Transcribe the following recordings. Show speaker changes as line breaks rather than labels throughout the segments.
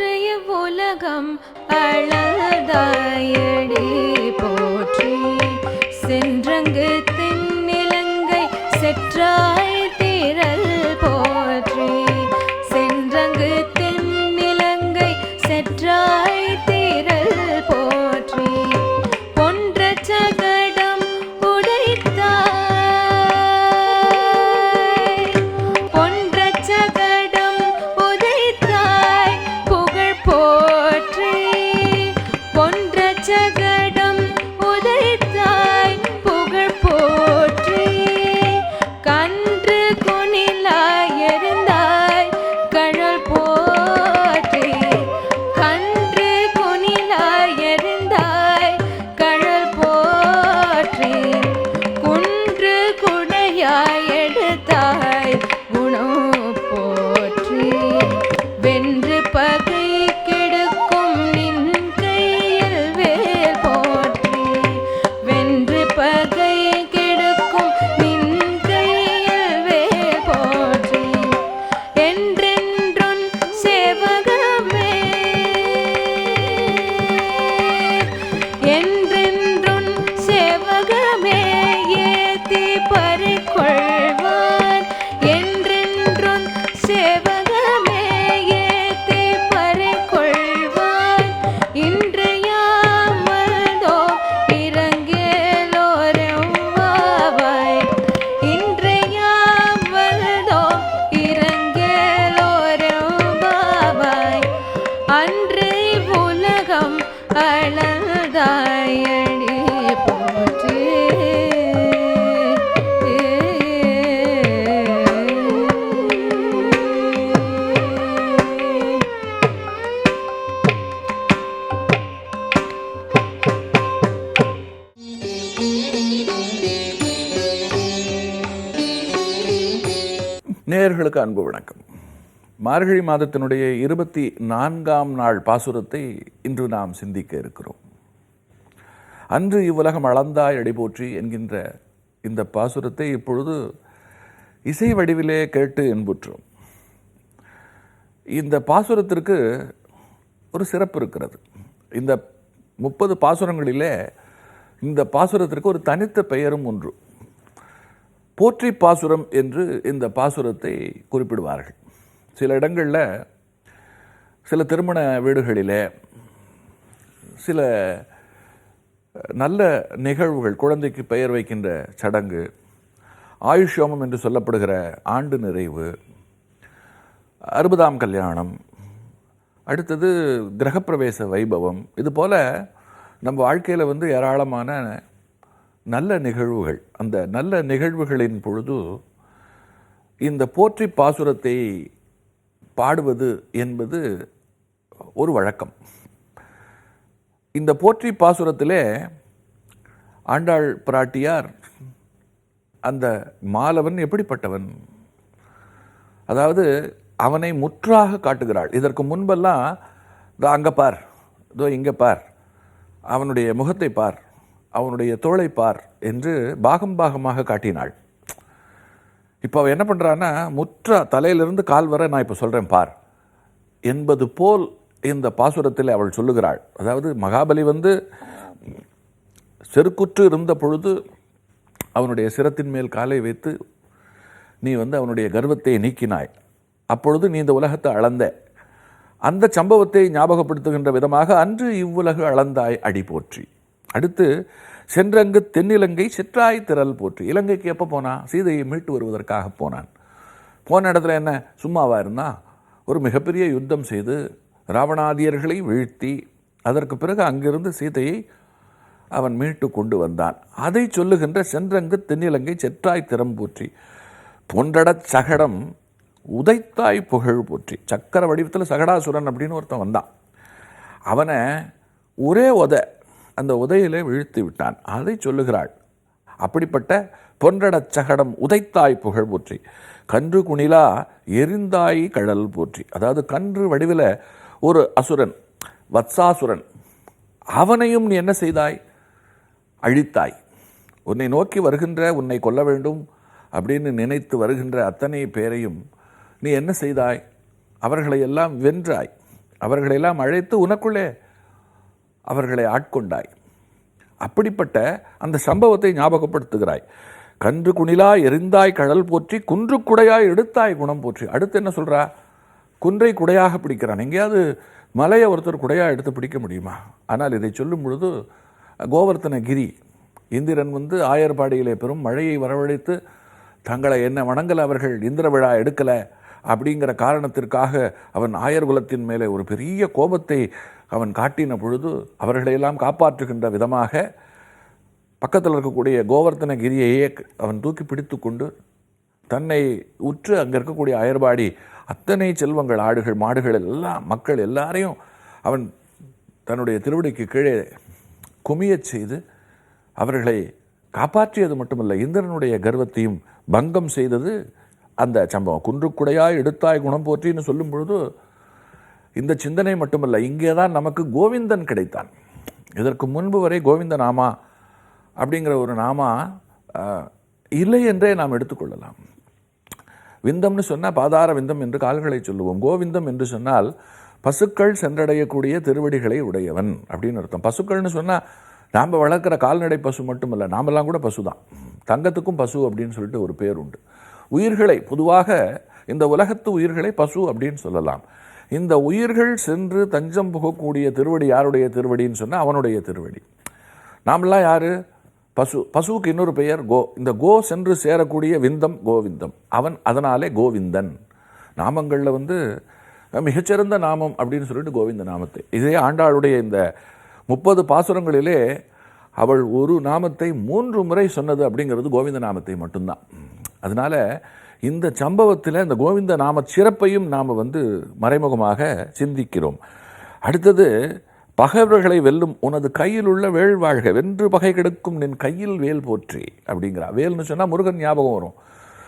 இன்றைய உலகம் அழதாயடி போற்றி. சென்றங்கு
மார்கழி மாதத்தினுடைய இருபத்தி நான்காம் நாள் பாசுரத்தை இன்று நாம் சிந்திக்க இருக்கிறோம். அன்று இவ்வுலகம் அளந்தாய் அடிபோற்றி என்கின்ற இந்த பாசுரத்தை இப்பொழுது இசை வடிவிலே கேட்டு என்புற்றோம் இந்த பாசுரத்திற்கு ஒரு சிறப்பு இருக்கிறது. இந்த முப்பது பாசுரங்களிலே இந்த பாசுரத்திற்கு ஒரு தனித்த பெயரும் ஒன்று. போற்றி பாசுரம் என்று இந்த பாசுரத்தை குறிப்பிடுவார்கள். சில இடங்களில் சில திருமண வீடுகளிலே சில நல்ல நிகழ்வுகள் குழந்தைக்கு பெயர் வைக்கின்ற சடங்கு ஆயுஷ்யோமம் என்று சொல்லப்படுகிற ஆண்டு நிறைவு அறுபதாம் கல்யாணம் அடுத்தது கிரகப்பிரவேச வைபவம் இது போல் நம்ம வாழ்க்கையில் வந்து ஏராளமான நல்ல நிகழ்வுகள். அந்த நல்ல நிகழ்வுகளின் பொழுது இந்த போற்றி பாசுரத்தை பாடுவது என்பது ஒரு வழக்கம். இந்த போற்றி பாசுரத்திலே ஆண்டாள் பிராட்டியார் அந்த மாலவன் எப்படிப்பட்டவன்? அதாவது அவனை முற்றாக காட்டுகிறாள். இதற்கு முன்பெல்லாம் இதோ அங்கே பார் இதோ இங்கே பார் அவனுடைய முகத்தை பார் அவனுடைய தோளை பார் என்று பாகம் பாகமாக காட்டினாள். இப்போ அவள் என்ன பண்ணுறான்னா முற்ற தலையிலிருந்து கால் வர நான் இப்போ சொல்கிறேன் பார். என்பது போல் இந்த பாசுரத்தில் அவள் சொல்லுகிறாள். அதாவது மகாபலி வந்து செருக்குற்று இருந்த பொழுது அவனுடைய சிரத்தின் மேல் காலை வைத்து நீ வந்து அவனுடைய கர்வத்தை நீக்கினாய். அப்பொழுது நீ இந்த உலகத்தை அளந்த. அந்த சம்பவத்தை ஞாபகப்படுத்துகின்ற விதமாக அன்று இவ்வுலகு அளந்தாய் அடி போற்றி. அடுத்து சென்றங்கு தென்னிலங்கை சிற்றாய் திரள் போற்றி. இலங்கைக்கு எப்போ போனான் சீதையை மீட்டு வருவதற்காக போனான். போன இடத்துல என்ன? சும்மாவா இருந்தா? ஒரு மிகப்பெரிய யுத்தம் செய்து ராவணாதியர்களை வீழ்த்தி அதற்கு பிறகு அங்கிருந்து சீதையை அவன் மீட்டு கொண்டு வந்தான். அதை சொல்லுகின்ற சென்றங்கு தென்னிலங்கை செற்றாய் திறம் போற்றி. பொன்றடச் சகடம் உதைத்தாய் புகழ் போற்றி. சக்கர வடிவத்தில் சகடாசுரன் அப்படின்னு ஒருத்தன் வந்தான். அவனை ஒரே உதை அந்த உதையிலே வீழ்த்தி விட்டான். அதை சொல்லுகிறாள் அப்படிப்பட்ட பொன்றடச் சகடம் உதைத்தாய் புகழ் போற்றி. கன்று குணிலா எரிந்தாய் கழல் போற்றி. அதாவது கன்று வடிவில் ஒரு அசுரன் வத்சாசுரன் அவனையும் நீ என்ன செய்தாய்? அழித்தாய். உன்னை நோக்கி வருகின்ற உன்னை கொல்ல வேண்டும் அப்படின்னு நினைத்து வருகின்ற அத்தனை பேரையும் நீ என்ன செய்தாய்? அவர்களை எல்லாம் வென்றாய். அவர்களையெல்லாம் அழைத்து உனக்குள்ளே அவர்களை ஆட்கொண்டாய். அப்படிப்பட்ட அந்த சம்பவத்தை ஞாபகப்படுத்துகிறாய். கன்று குணிலா எரிந்தாய் கடல் போற்றி குன்று குடையாய் எடுத்தாய் குணம் போற்றி. அடுத்து என்ன சொல்கிறா குன்றை குடையாக பிடிக்கிறான். எங்கேயாவது மலையை ஒருத்தர் குடையாக எடுத்து பிடிக்க முடியுமா? ஆனால் இதை சொல்லும் பொழுது கோவர்த்தன கிரி இந்திரன் வந்து ஆயர்பாடியிலே பெரும் மழையை வரவழைத்து தங்களை என்ன வணங்கலை அவர்கள்? இந்திர விழா எடுக்கலை. அப்படிங்கிற காரணத்திற்காக அவன் ஆயர் குலத்தின் மேலே ஒரு பெரிய கோபத்தை அவன் காட்டின பொழுது அவர்களையெல்லாம் காப்பாற்றுகின்ற விதமாக பக்கத்தில் இருக்கக்கூடிய கோவர்த்தன கிரியையே அவன் தூக்கி பிடித்து கொண்டு தன்னை உற்று அங்கே இருக்கக்கூடிய அயர்பாடி அத்தனை செல்வங்கள் ஆடுகள் மாடுகள் எல்லாம் மக்கள் எல்லாரையும் அவன் தன்னுடைய திருவடிக்கு கீழே குமியச் செய்து அவர்களை காப்பாற்றியது மட்டுமல்ல இந்திரனுடைய கர்வத்தையும் பங்கம் செய்தது அந்த சம்பவம் குன்றுக்குடையாய் எடுத்தாய் குணம் போற்றின்னு சொல்லும் பொழுது இந்த சிந்தனை மட்டுமல்ல இங்கே தான் நமக்கு கோவிந்தன் கிடைத்தான். இதற்கு முன்பு வரை கோவிந்த நாமா அப்படிங்கிற ஒரு நாமா இல்லை என்றே நாம் எடுத்துக்கொள்ளலாம். விந்தம்னு சொன்னால் பாதார விந்தம் என்று கால்களை சொல்லுவோம். கோவிந்தம் என்று சொன்னால் பசுக்கள் சென்றடையக்கூடிய திருவடிகளை உடையவன் அப்படின்னு அர்த்தம். பசுக்கள்னு சொன்னால் நாம் வளர்க்குற கால்நடை பசு மட்டுமல்ல நாமெல்லாம் கூட பசு தான் தங்கத்துக்கும் பசு அப்படின்னு சொல்லிட்டு ஒரு பேர் உண்டு. உயிர்களை பொதுவாக இந்த உலகத்து உயிர்களை பசு அப்படின்னு சொல்லலாம். இந்த உயிர்கள் சென்று தஞ்சம் புகக்கூடிய திருவடி யாருடைய திருவடின்னு சொன்னால் அவனுடைய திருவடி. நாமெல்லாம் யார்? பசு. பசுவுக்கு இன்னொரு பெயர் கோ. இந்த கோ சென்று சேரக்கூடிய விந்தம் கோவிந்தம். அவன் அதனாலே கோவிந்தன். நாமங்களில் வந்து மிகச்சிறந்த நாமம் அப்படின்னு சொல்லிட்டு கோவிந்த நாமத்தை. இதே ஆண்டாளுடைய இந்த முப்பது பாசுரங்களிலே அவள் ஒரு நாமத்தை மூன்று முறை சொன்னது அப்படிங்கிறது கோவிந்த நாமத்தை மட்டும்தான். அதனால இந்த சம்பவத்தில் இந்த கோவிந்த நாம சிறப்பையும் நாம் வந்து மறைமுகமாக சிந்திக்கிறோம். அடுத்தது பகைவர்களை வெல்லும் உனது கையில் உள்ள வேல் வாழ்க வென்று பகை கெடுக்கும் நின் கையில் வேல் போற்றி அப்படிங்கிறா. வேல்னு சொன்னால் முருகன் ஞாபகம் வரும்.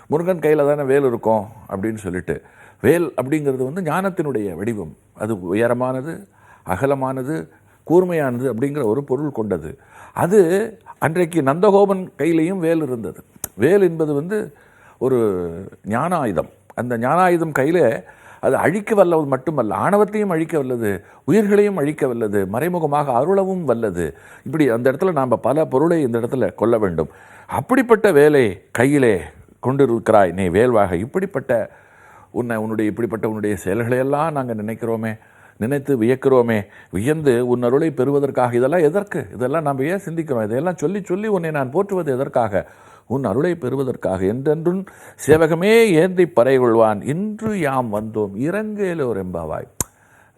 முருகன் கையில் தானே வேல் இருக்கும் அப்படின்னு சொல்லிட்டு. வேல் அப்படிங்கிறது வந்து ஞானத்தினுடைய வடிவம். அது உயரமானது அகலமானது கூர்மையானது அப்படிங்கிற ஒரு பொருள் கொண்டது. அது அன்றைக்கு நந்தகோபன் கையிலையும் வேல் இருந்தது. வேல் என்பது வந்து ஒரு ஞானாயுதம். அந்த ஞானாயுதம் கையில் அது அழிக்க வல்லது மட்டுமல்ல ஆணவத்தையும் அழிக்க வல்லது உயிர்களையும் அழிக்க வல்லது மறைமுகமாக அருளவும் வல்லது. இப்படி அந்த இடத்துல நாம் பல பொருளை இந்த இடத்துல கொள்ள வேண்டும். அப்படிப்பட்ட வேலை கையிலே கொண்டிருக்கிறாய் நீ வேல்வாக. இப்படிப்பட்ட உன்னை உன்னுடைய இப்படிப்பட்ட உன்னுடைய செயல்களையெல்லாம் நாங்கள் நினைக்கிறோமே நினைத்து வியக்கிறோமே வியந்து உன் அருளை பெறுவதற்காக. இதெல்லாம் எதற்கு? இதெல்லாம் நாம் ஏன் சிந்திக்கிறோம்? இதையெல்லாம் சொல்லி சொல்லி உன்னை நான் போற்றுவது எதற்காக? உன் அருளை பெறுவதற்காக என்றென்றும் சேவகமே ஏந்தி பறை கொள்வான் இன்று யாம் வந்தோம். இறங்கேலோர் எம்பாவாய்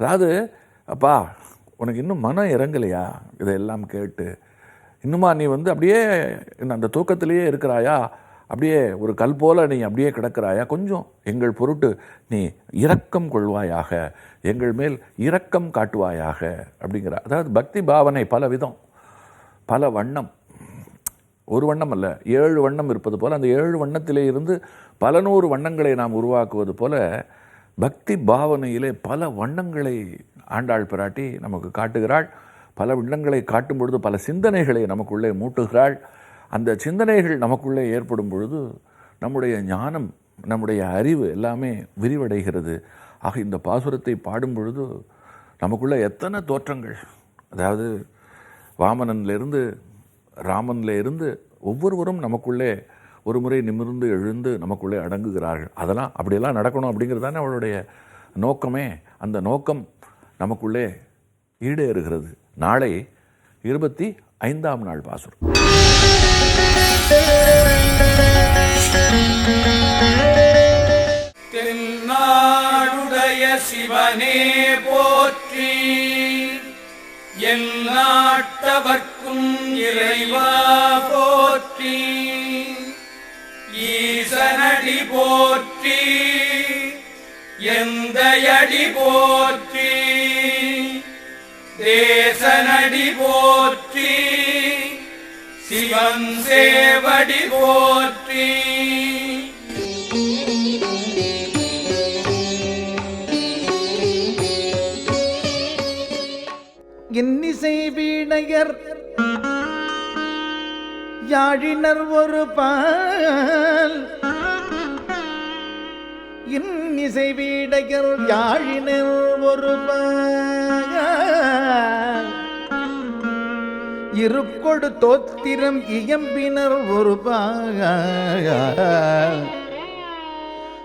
அதாவது அப்பா உனக்கு இன்னும் மனம் இறங்கலையா? இதையெல்லாம் கேட்டு இன்னுமா நீ வந்து அப்படியே அந்த தூக்கத்திலேயே இருக்கிறாயா? அப்படியே ஒரு கல் போல நீ அப்படியே கிடக்கிறாயா? கொஞ்சம் எங்கள் பொருட்டு நீ இரக்கம் கொள்வாயாக எங்கள் மேல் இரக்கம் காட்டுவாயாக அப்படிங்கிற அதாவது பக்தி பாவனை பல விதம் பல வண்ணம் ஒரு வண்ணம் அல்ல ஏழு வண்ணம் இருப்பது போல் அந்த ஏழு வண்ணத்திலே இருந்து பல நூறு வண்ணங்களை நாம் உருவாக்குவது போல பக்தி பாவனையிலே பல வண்ணங்களை ஆண்டாள் பிராட்டி நமக்கு காட்டுகிறாள். பல வண்ணங்களை காட்டும் பொழுது பல சிந்தனைகளை நமக்குள்ளே மூட்டுகிறாள். அந்த சிந்தனைகள் நமக்குள்ளே ஏற்படும் பொழுது நம்முடைய ஞானம் நம்முடைய அறிவு எல்லாமே விரிவடைகிறது. ஆக இந்த பாசுரத்தை பாடும் பொழுது நமக்குள்ளே எத்தனை தோற்றங்கள் அதாவது வாமனன்லேருந்து ராமனில் இருந்து ஒவ்வொருவரும் நமக்குள்ளே ஒரு முறை நிமிர்ந்து எழுந்து நமக்குள்ளே அடங்குகிறார்கள். அதெல்லாம் அப்படியெல்லாம் நடக்கணும் அப்படிங்கிறது தானே அவளுடைய நோக்கமே. அந்த நோக்கம் நமக்குள்ளே ஈடேறுகிறது. நாளை இருபத்தி ஐந்தாம் நாள் பாசுரம்.
தென்னாடுடைய சிவனே போற்றி என் நாட்டவர்க்கும் இறைவா போற்றி. ஈசனடி போற்றி. எந்தையடி போற்றி. தேசனடி போற்றி. சிவன் சேவடி போற்றி.
இன்னிசை வீணையர் யாழினர் ஒரு பால். இன்னிசை வீடையர் யாழினர் ஒரு பால். இருக்கொடு தோத்திரம் இயம்பினர் ஒரு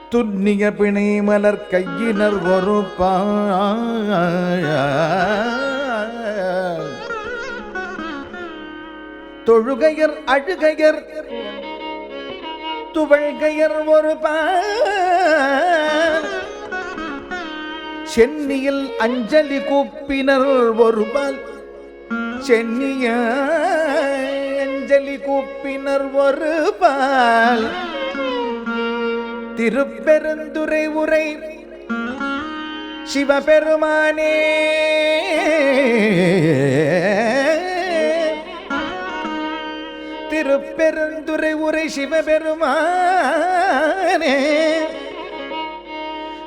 துன்னிய பிணை மலர் கையினர் ஒரு தொழுகையர் அழுகையர். துவழ்கையர் ஒரு சென்னியில் அஞ்சலி கூப்பினர் ஒரு பால். சென்னிய அஞ்சலி கூப்பினர் ஒரு பால். திருப்பெருந்துரை உரை சிவபெருமானே. பெருந்துரை உரை சிவபெருமானே.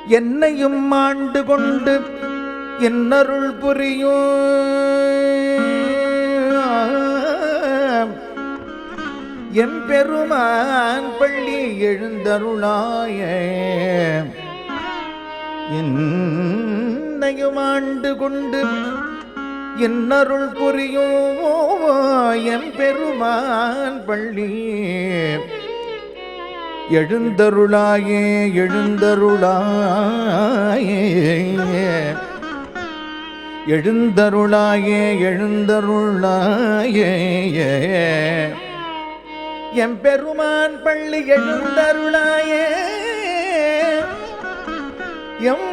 என்னையும் ஆண்டு கொண்டு என்னருள் புரியும். எம் பெருமான் பள்ளி எழுந்தருளாய. என்னையும் ஆண்டு கொண்டு என்னருள் புரியும்? எம் பெருமான் பள்ளி. எழுந்தருளாயே எழுந்தருளாயே. எழுந்தருளாயே எழுந்தருளாயே. எம் பெருமான் பள்ளி எழுந்தருளாயே. எம்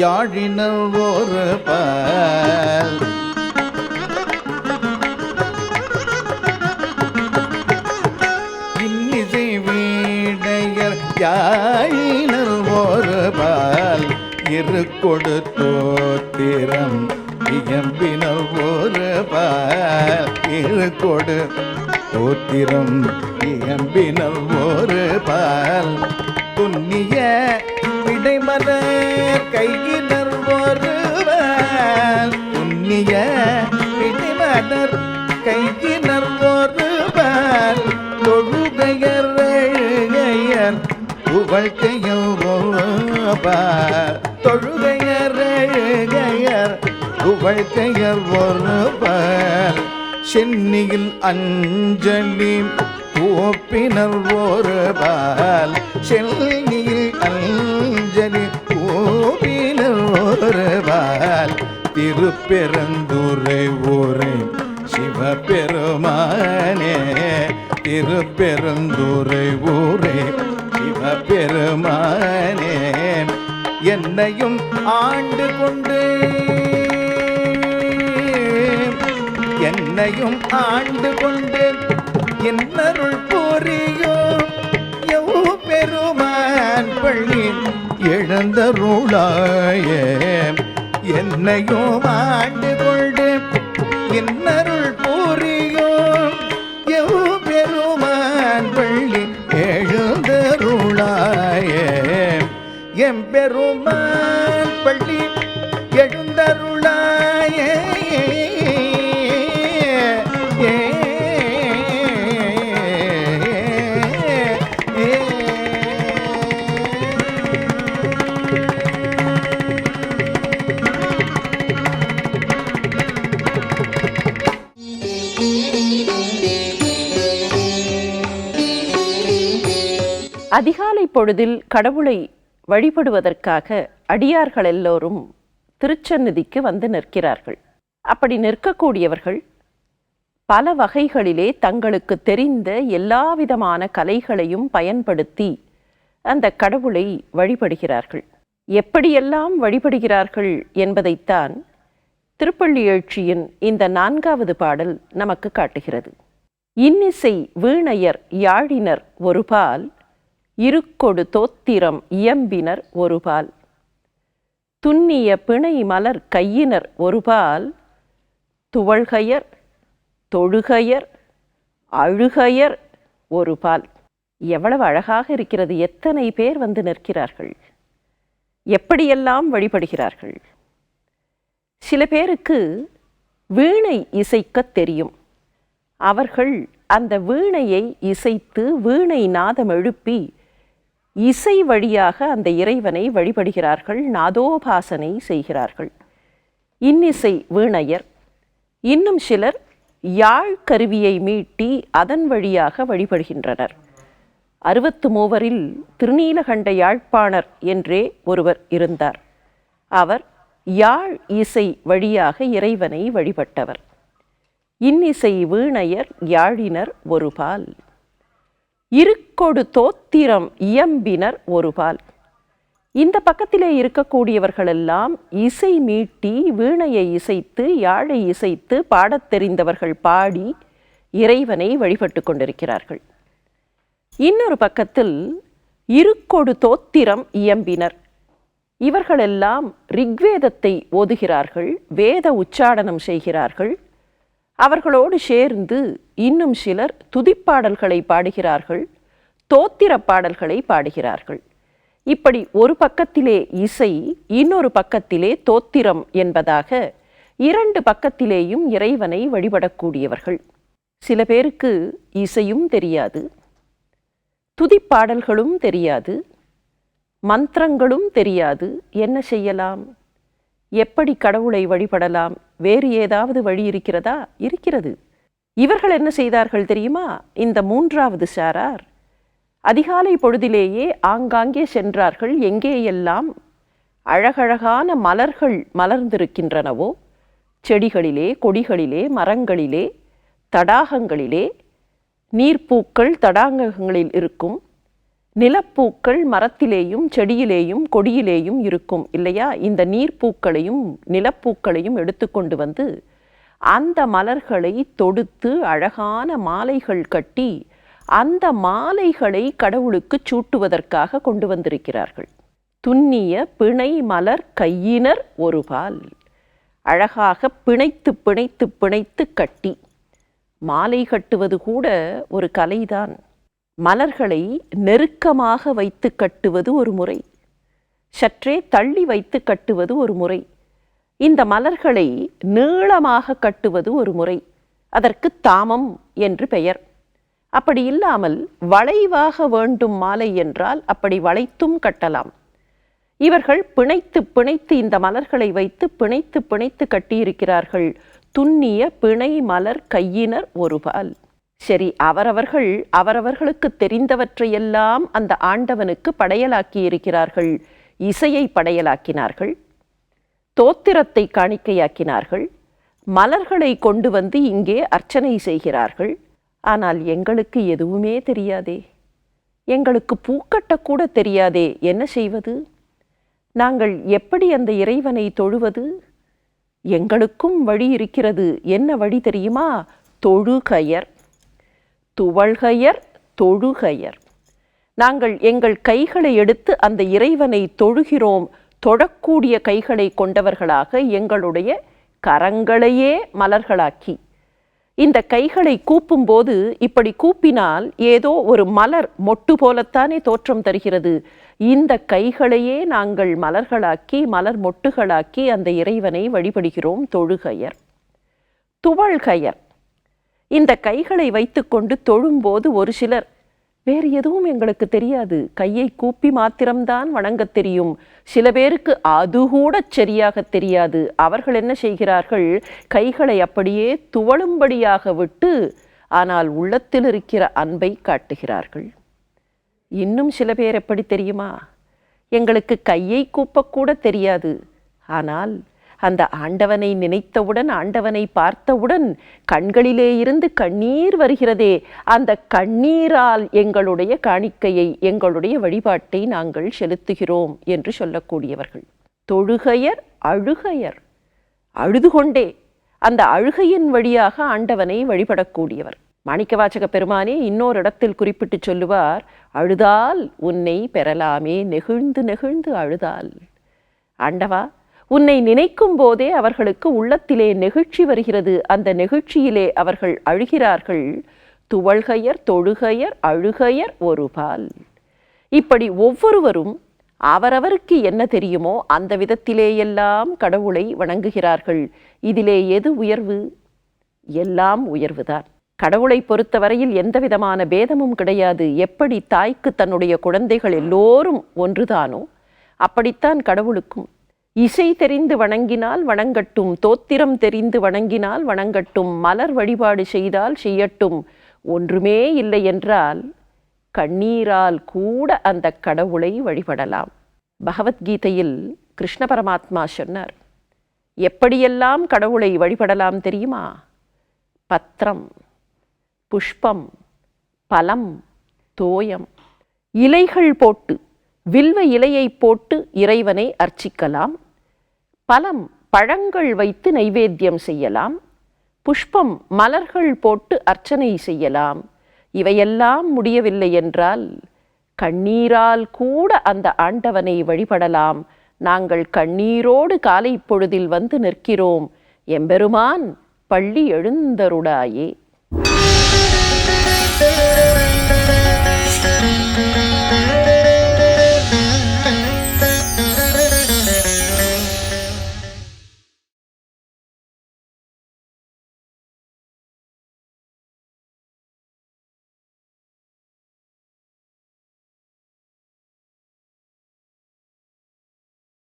யாழினர் ஒரு பால் இன்னிசை வீடையர் யாழினர் ஒரு பால் இரு கொடுத்தோத்திரம் இயம்பினர் ஒரு பால் இரு கொடு தோத்திரம் இயம்பினர் ஒரு பால் துன்னிய இடைமலர் கையினர் ஒருவர் துன்னிய இடைமலர் கையினர் ஒருவர் தொழுகையர் எழுகையர் புகழ்கையர் ஒருவர். தொழுகையர் எழுகையர் புகழ்கையர் ஒருவர். சென்னியில் அஞ்சலி கோப்பினர் ஒருபால் செல்லியில் அஞ்சலி திருப்பெருந்துரை ஊரை சிவபெருமானே திருப்பெருந்துரை ஊரை சிவபெருமானே என்னையும் ஆண்டு கொண்டு என்னையும் ஆண்டு கொண்டு என்னருள் புரியும். எவ் பெருமான் பள்ளி எழுந்தருளாய என்னையும் ஆண்டு கொண்டு என்னருள்
அதிகாலை பொழுதில் கடவுளை வழிபடுவதற்காக அடியார்கள் எல்லோரும் திருச்சந்நிதிக்கு வந்து நிற்கிறார்கள். அப்படி நிற்கக்கூடியவர்கள் பல வகைகளிலே தங்களுக்கு தெரிந்த எல்லாவிதமான கலைகளையும் பயன்படுத்தி அந்த கடவுளை வழிபடுகிறார்கள். எப்படியெல்லாம் வழிபடுகிறார்கள் என்பதைத்தான் திருப்பள்ளி எழுச்சியின் இந்த நான்காவது பாடல் நமக்கு காட்டுகிறது. இன்னிசை வீணையர் யாழினர் ஒருபால் இருக்கொடு தோத்திரம் இயம்பினர் ஒருபால். துன்னிய பிணை மலர் கையினர் ஒருபால். துவள்கையர் தொழுகையர் அழுகையர் ஒருபால். எவ்வளவு அழகாக இருக்கிறது எத்தனை பேர் வந்து நிற்கிறார்கள். எப்படியெல்லாம் வழிபடுகிறார்கள். சில பேருக்கு வீணை இசைக்கத் தெரியும். அவர்கள் அந்த வீணையை இசைத்து வீணை நாதம் எழுப்பி இசை வழியாக அந்த இறைவனை வழிபடுகிறார்கள் நாதோபாசனை செய்கிறார்கள். இன்னிசை வீணையர். இன்னும் சிலர் யாழ் கருவியை மீட்டி அதன் வழியாக வழிபடுகின்றனர். அறுபத்து மூவரில் திருநீலகண்ட யாழ்ப்பாணர் என்றே ஒருவர் இருந்தார். அவர் யாழ் இசை வழியாக இறைவனை வழிபட்டவர். இன்னிசை வீணையர் யாழினர் ஒருபால். இருக்கொடு தோத்திரம் இயம்பினர் ஒருபால். இந்த பக்கத்திலே இருக்கக்கூடியவர்களெல்லாம் இசை மீட்டி வீணையை இசைத்து யாழை இசைத்து பாடத் தெரிந்தவர்கள் பாடி இறைவனை வழிபட்டு கொண்டிருக்கிறார்கள். இன்னொரு பக்கத்தில் இருக்கொடு தோத்திரம் இயம்பினர். இவர்களெல்லாம் ரிக்வேதத்தை ஓதுகிறார்கள் வேத உச்சாடனம் செய்கிறார்கள் அவர்களோடு சேர்ந்து இன்னும் சிலர் துதிப்பாடல்களை பாடுகிறார்கள் தோத்திர பாடல்களை பாடுகிறார்கள். இப்படி ஒரு பக்கத்திலே இசை இன்னொரு பக்கத்திலே தோத்திரம் என்பதாக இரண்டு பக்கத்திலேயும் இறைவனை வழிபடக்கூடியவர்கள். சில பேருக்கு இசையும் தெரியாது துதிப்பாடல்களும் தெரியாது மந்திரங்களும் தெரியாது. என்ன செய்யலாம்? எப்படி கடவுளை வழிபடலாம்? வேறு ஏதாவது வழி இருக்கிறதா? இருக்கிறது. இவர்கள் என்ன செய்தார்கள் தெரியுமா? இந்த மூன்றாவது சாரார். அதிகாலை பொழுதிலேயே ஆங்காங்கே சென்றார்கள். எங்கேயெல்லாம் அழகழகான மலர்கள் மலர்ந்திருக்கின்றனவோ? செடிகளிலே கொடிகளிலே மரங்களிலே தடாகங்களிலே நீர்ப்பூக்கள் தடாகங்களில் இருக்கும் நிலப்பூக்கள் மரத்திலேயும் செடியிலேயும் கொடியிலேயும் இருக்கும் இல்லையா? இந்த நீர்ப்பூக்களையும் நிலப்பூக்களையும் எடுத்துக்கொண்டு வந்து அந்த மலர்களை தொடுத்து அழகான மாலைகள் கட்டி அந்த மாலைகளை கடவுளுக்கு சூட்டுவதற்காக கொண்டு வந்திருக்கிறார்கள். துன்னிய பிணை மலர் கையினர் ஒருபால் அழகாக பிணைத்து பிணைத்து பிணைத்து கட்டி. மாலை கட்டுவது கூட ஒரு கலைதான். மலர்களை நெருக்கமாக வைத்து கட்டுவது ஒரு முறை. சற்றே தள்ளி வைத்து கட்டுவது ஒரு முறை. இந்த மலர்களை நீளமாக கட்டுவது ஒரு முறை. அதற்கு தாமம் என்று பெயர். அப்படி இல்லாமல் வளைவாக வேண்டும் மாலை என்றால் அப்படி வளைத்தும் கட்டலாம். இவர்கள் பிணைத்து பிணைத்து இந்த மலர்களை வைத்து பிணைத்து பிணைத்து கட்டியிருக்கிறார்கள். துண்ணிய பிணை மலர் கையினர் ஒருபால். சரி அவரவர்கள் அவரவர்களுக்கு தெரிந்தவற்றையெல்லாம் அந்த ஆண்டவனுக்கு படையலாக்கி இருக்கிறார்கள் இசையை படையலாக்கினார்கள். தோத்திரத்தை காணிக்கையாக்கினார்கள். மலர்களை கொண்டு வந்து இங்கே அர்ச்சனை செய்கிறார்கள். ஆனால் எங்களுக்கு எதுவுமே தெரியாதே. எங்களுக்கு பூக்கட்டக்கூட தெரியாதே. என்ன செய்வது? நாங்கள் எப்படி அந்த இறைவனை தொழுவது? எங்களுக்கும் வழி இருக்கிறது. என்ன வழி தெரியுமா? தொழுகயர். துவள்கையர் தொழுகையர். நாங்கள் எங்கள் கைகளை எடுத்து அந்த இறைவனை தொழுகிறோம். தொழக்கூடிய கைகளை கொண்டவர்களாக எங்களுடைய கரங்களையே மலர்களாக்கி. இந்த கைகளை கூப்பும்போது இப்படி கூப்பினால் ஏதோ ஒரு மலர் மொட்டு போலத்தானே தோற்றம் தருகிறது. இந்த கைகளையே நாங்கள் மலர்களாக்கி மலர் மொட்டுகளாக்கி அந்த இறைவனை வழிபடுகிறோம் தொழுகையர். துவள்கையர். இந்த கைகளை வைத்துக்கொண்டு தொழும்போது ஒரு சிலர் வேறு எதுவும் எங்களுக்கு தெரியாது. கையை கூப்பி மாத்திரம்தான் வணங்கத் தெரியும். சில பேருக்கு அது கூட சரியாக தெரியாது. அவர்கள் என்ன செய்கிறார்கள்? கைகளை அப்படியே துவளும்படியாக விட்டு ஆனால் உள்ளத்தில் இருக்கிற அன்பை காட்டுகிறார்கள். இன்னும் சில பேர் எப்படி தெரியுமா? எங்களுக்கு கையை கூப்பக்கூட தெரியாது. ஆனால் அந்த ஆண்டவனை நினைத்தவுடன் ஆண்டவனை பார்த்தவுடன் கண்களிலே இருந்து கண்ணீர் வருகிறதே. அந்த கண்ணீரால் எங்களுடைய காணிக்கையை எங்களுடைய வழிபாட்டை நாங்கள் செலுத்துகிறோம் என்று சொல்லக்கூடியவர்கள். தொழுகையர் அழுகையர் அழுது கொண்டே அந்த அழுகையின் வழியாக ஆண்டவனை வழிபடக்கூடியவர். மாணிக்கவாச்சக பெருமானே இன்னொரு இடத்தில் குறிப்பிட்டு சொல்லுவார் அழுதால் உன்னை பெறலாமே நெகிழ்ந்து நெகிழ்ந்து அழுதால். ஆண்டவா உன்னை நினைக்கும் போதே அவர்களுக்கு உள்ளத்திலே நெகிழ்ச்சி வருகிறது. அந்த நெகிழ்ச்சியிலே அவர்கள் அழுகிறார்கள். துவள்கையர் தொழுகையர் அழுகையர் ஒருபால் இப்படி ஒவ்வொருவரும் அவரவருக்கு என்ன தெரியுமோ அந்த விதத்திலேயெல்லாம் கடவுளை வணங்குகிறார்கள். இதிலே எது உயர்வு? எல்லாம் உயர்வுதான். கடவுளை பொறுத்தவரையில் எந்த விதமான பேதமும் கிடையாது. எப்படி தாய்க்கு தன்னுடைய குழந்தைகள் எல்லோரும் ஒன்றுதானோ அப்படித்தான் கடவுளுக்கும் இசை தெரிந்து வணங்கினால் வணங்கட்டும் தோத்திரம் தெரிந்து வணங்கினால் வணங்கட்டும் மலர் வழிபாடு செய்தால் செய்யட்டும். ஒன்றுமே இல்லை என்றால் கண்ணீரால் கூட அந்த கடவுளை வழிபடலாம். பகவத்கீதையில் கிருஷ்ண பரமாத்மா சொன்னார் எப்படியெல்லாம் கடவுளை வழிபடலாம் தெரியுமா? பத்திரம் புஷ்பம் பலம் தோயம் இலைகள் போட்டு வில்வ இலையை போட்டு இறைவனை அர்ச்சிக்கலாம். பலம் பழங்கள் வைத்து நைவேத்தியம் செய்யலாம். புஷ்பம் மலர்கள் போட்டு அர்ச்சனை செய்யலாம். இவையெல்லாம் முடியவில்லை என்றால் கண்ணீரால் கூட அந்த ஆண்டவனை வழிபடலாம். நாங்கள் கண்ணீரோடு காலை பொழுதில் வந்து நிற்கிறோம். எம்பெருமான் பள்ளி எழுந்தருடாயே
Thank you.